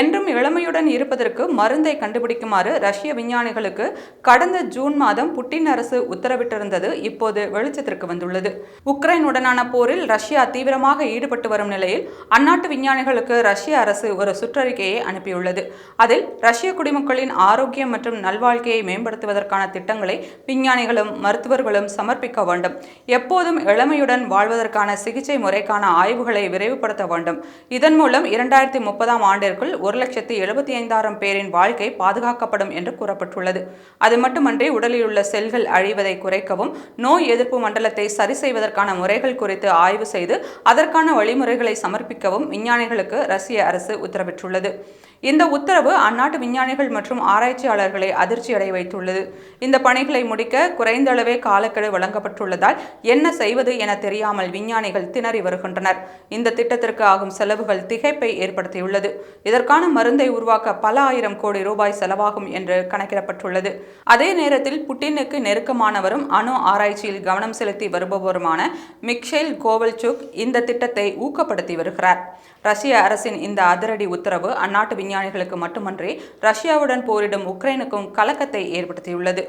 என்றும் இளமையுடன் இருப்பதற்கு மருந்தை கண்டுபிடிக்குமாறு ரஷ்ய விஞ்ஞானிகளுக்கு கடந்த ஜூன் மாதம் புட்டின் அரசு உத்தரவிட்டிருந்தது. இப்போது வெளிச்சத்திற்கு வந்துள்ளது. உக்ரைனுடனான போரில் ரஷ்யா தீவிரமாக ஈடுபட்டு வரும் நிலையில் அந்நாட்டு விஞ்ஞானிகளுக்கு ரஷ்ய அரசு ஒரு சுற்றறிக்கையை அனுப்பியுள்ளது. அதில் ரஷ்ய குடிமக்களின் ஆரோக்கியம் மற்றும் நல்வாழ்க்கையை மேம்படுத்துவதற்கான திட்டங்களை விஞ்ஞானிகளும் மருத்துவர்களும் சமர்ப்பிக்க வேண்டும். எப்போதும் இளமையுடன் வாழ்வதற்கான சிகிச்சை முறைக்கான ஆய்வுகளை விரைவுபடுத்த வேண்டும். இதன் மூலம் இரண்டாயிரத்தி முப்பதாம் ஆண்டிற்குள் ஒரு லட்சத்தி எழுபத்தி ஐந்தாயிரம் பேரின் வாழ்க்கை பாதுகாக்கப்படும் என்று கூறப்பட்டுள்ளது. அது மட்டுமன்றி உடலில் உள்ள செல்கள் அழிவதை குறைக்கவும் நோய் எதிர்ப்பு மண்டலத்தை சரி செய்வதற்கான முறைகள் குறித்து ஆய்வு செய்து அதற்கான வழிமுறைகளை சமர்ப்பிக்கவும் விஞ்ஞானிகளுக்கு ரஷ்ய அரசு உத்தரவிட்டுள்ளது. இந்த உத்தரவு அந்நாட்டு விஞ்ஞானிகள் மற்றும் ஆராய்ச்சியாளர்களை அதிர்ச்சியடை வைத்துள்ளது. இந்த பணிகளை முடிக்க குறைந்த அளவே காலக்கெடு வழங்கப்பட்டுள்ளதால் என்ன செய்வது என தெரியாமல் விஞ்ஞானிகள் திணறி வருகின்றனர். இந்த திட்டத்திற்கு ஆகும் செலவுகள் திகைப்பை ஏற்படுத்தியுள்ளது. இதற்கான மருந்தை உருவாக்க பல ஆயிரம் கோடி ரூபாய் செலவாகும் என்று கணக்கிடப்பட்டுள்ளது. அதே நேரத்தில் புட்டினுக்கு நெருக்கமானவரும் அணு ஆராய்ச்சியில் கவனம் செலுத்தி வருபவருமான மிக்ஷேல் கோவல்சுக் இந்த திட்டத்தை ஊக்கப்படுத்தி வருகிறார். ரஷ்ய அரசின் இந்த அதிரடி உத்தரவு அந்நாட்டு விஞ்ஞான விஞ்ஞானிகளுக்கு மட்டுமன்றி ரஷ்யாவுடன் போரிடும் உக்ரைனுக்கும் கலக்கத்தை ஏற்படுத்தியுள்ளது.